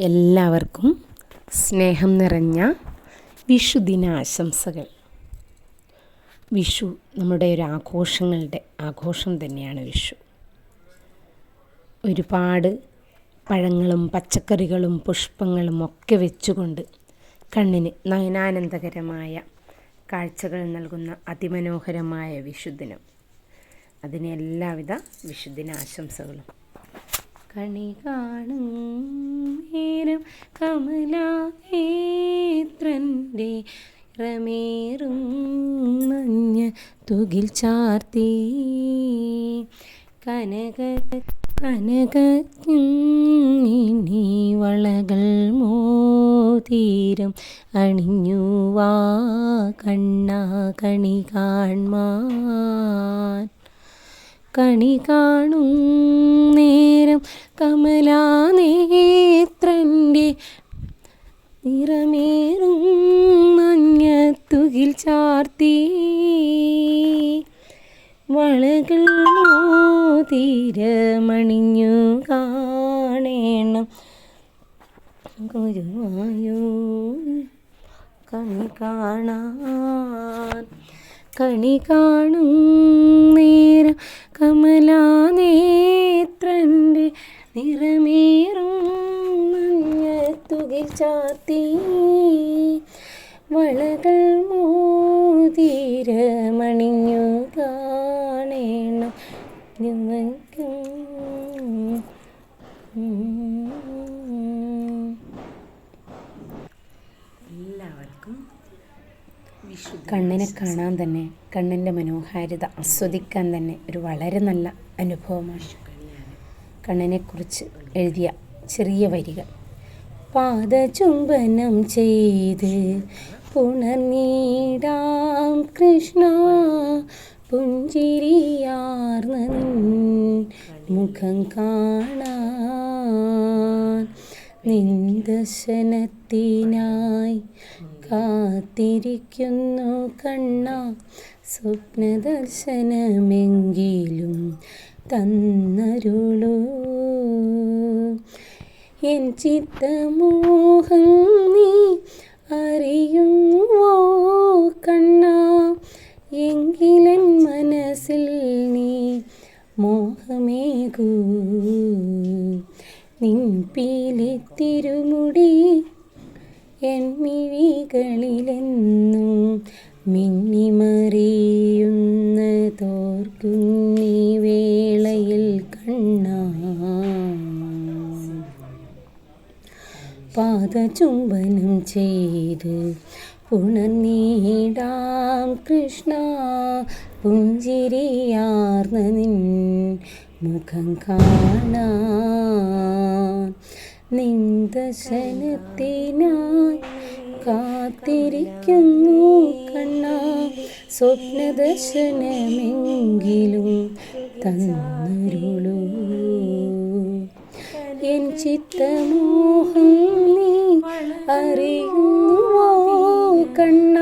എല്ലാവർക്കും സ്നേഹം നിറഞ്ഞ വിഷുദിനാശംസകൾ. വിഷു നമ്മുടെ ഒരു ആഘോഷങ്ങളുടെ ആഘോഷം തന്നെയാണ് വിഷു. ഒരുപാട് പഴങ്ങളും പച്ചക്കറികളും പുഷ്പങ്ങളും ഒക്കെ വെച്ചുകൊണ്ട് കണ്ണിന് നയനാനന്ദകരമായ കാഴ്ചകൾ നൽകുന്ന അതിമനോഹരമായ വിഷുദിനം. അതിന് എല്ലാവിധ വിഷുദിനാശംസകളും. കണി കാണും കമലാത്രന്റെ റമേറും മഞ്ഞ തുകിൽ ചാർത്തി. കനക കനക ഇനി വളകൾ മോതീരം അണിഞ്ഞു വാ കണ്ണാ കണി കാൺമാൻ. കണി കാണും നേരം കമലാനേത്രന്റെ നിറമേറും മഞ്ഞത്തുകിൽ ചാർത്തി വളകൾ തീരമണിഞ്ഞു കാണേണം. ഗുരുവായോ കണി കാണാൻ. കണി കാണും നേരം കമലാനേത്രന്റെ നിറമേറും മഞ്ഞത്തുകിൽ ചാത്തി വളകൾ മോതിരമണിഞ്ഞു കാണേണം നിങ്ങൾക്കും എല്ലാവർക്കും കണ്ണിനെ കാണാൻ തന്നെ കണ്ണിന്റെ മനോഹാരിത ആസ്വദിക്കാൻ തന്നെ ഒരു വളരെ നല്ല അനുഭവമാണ്. കണ്ണിനെക്കുറിച്ച് എഴുതിയ ചെറിയ വരികൾ. പാദചുംബനം ചെയ്ത് പുണർനീടാം കൃഷ്ണ പുഞ്ചിരിയാർന്ന മുഖം കാണാൻ നിന്ദശനത്തിനായി കാത്തിരിക്കുന്നു കണ്ണ. സ്വപ്നദർശനമെങ്കിലും തന്നരുളൂ. എൻ ചിത്തമോഹം നീ അറിയുന്നുവോ കണ്ണ? എങ്കിലൻ മനസ്സിൽ നീ മോഹമേകൂ. നിൻ പീലിത്തിരുമുടി എൻ മിഴികളിലെന്നും മിന്നിമറിയുന്ന പാദചുംബനം ചെയ്ത് പുണർനീടാം കൃഷ്ണ പുഞ്ചിരിയാർന്ന നിൻ മുഖം കാണാൻ നിന്ദശനത്തിനായി കാത്തിരിക്കുന്നു കണ്ണ സ്വപ്നദർശനമെങ്കിലും തന്നരുളൂ. എൻ ചിത്തമോഹം അറിയുന്നുവോ കണ്ണ?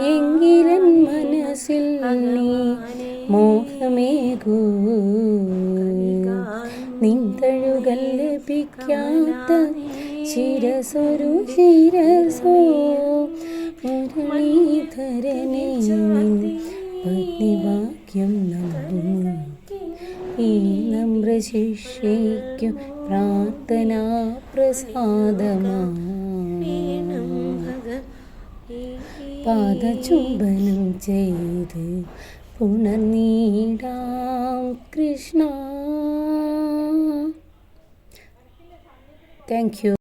എങ്കിലൻ മനസ്സിൽ നീ മോഹമേകൂ. ലഭിക്കാത്ത ശിരസൊരു ശിരസോ? മുരളീധരനെ പത്നിവാക്യം ഈ നമ്രശിഷ്യയ്ക്കു പ്രാർത്ഥനാ പ്രസാദമാ. പാദചുംബനം ചെയ്ത് പുണർനീടാം കൃഷ്ണ. Thank you